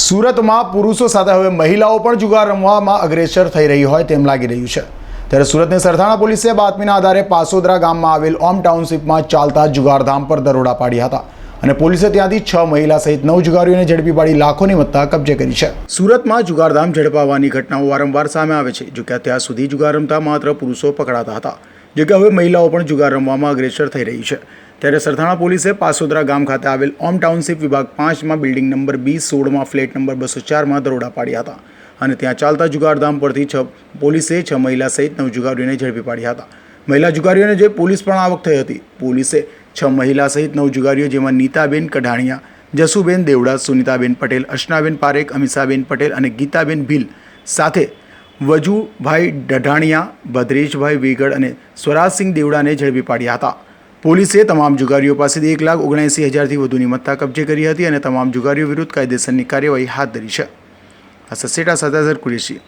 સુરતમાં પુરુષો સાથે હવે મહિલાઓ પણ જુગાર રમવામાં અગ્રેસર થઈ રહી હોય તેમ લાગી રહ્યું છે. ત્યારે સુરતની સરથાણા પોલીસે બાતમીના આધારે પાસોદરા ગામમાં આવેલ ઓમ ટાઉનશીપમાં ચાલતા જુગારધામ પર દરોડા પાડ્યા હતા અને પોલીસે ત્યાંથી છ મહિલા સહિત નવ જુગારીઓને ઝડપી પાડી લાખોની મત્તા કબજે કરી છે. સુરતમાં જુગારધામ ઝડપાવવાની ઘટનાઓ વારંવાર સામે આવે છે, જોકે અત્યાર સુધી જુગાર રમતા માત્ર પુરુષો પકડાતા હતા, જોકે હવે મહિલાઓ પણ જુગાર રમવામાં અગ્રેસર થઈ રહી છે. ત્યારે સરથાણા પોલીસે પાસોદરા ગામ ખાતે આવેલ ઓમ ટાઉનશીપ વિભાગ પાંચમાં બિલ્ડિંગ નંબર બી સોળમાં ફ્લેટ નંબર બસો ચારમાં દરોડા પાડ્યા હતા અને ત્યાં ચાલતા જુગારધામ પરથી છ પોલીસે છ મહિલા સહિત નવ જુગારીઓને ઝડપી પાડ્યા હતા. મહિલા જુગારીઓને જે પોલીસ પણ આવક થઈ હતી. પોલીસે છ મહિલા સહિત નવ જુગારીઓ જેમાં નીતાબેન કઢાણિયા, જસુબેન દેવડા, સુનિતાબેન પટેલ, અર્ચનાબેન પારેખ, અમિષાબેન પટેલ અને ગીતાબેન ભીલ સાથે વજુભાઈ ડઢાણિયા, ભદ્રેશભાઈ વેગડ અને સ્વરાજસિંહ દેવડાને ઝડપી પાડ્યા હતા. પોલીસે તમામ જુગારીઓ પાસેથી એક લાખ ઓગણએંસી હજારથી વધુની મત્તા કબજે કરી હતી અને તમામ જુગારીઓ વિરુદ્ધ કાયદેસરની કાર્યવાહી હાથ ધરી છે. આ સસેટા સદાઝર કુરેશી.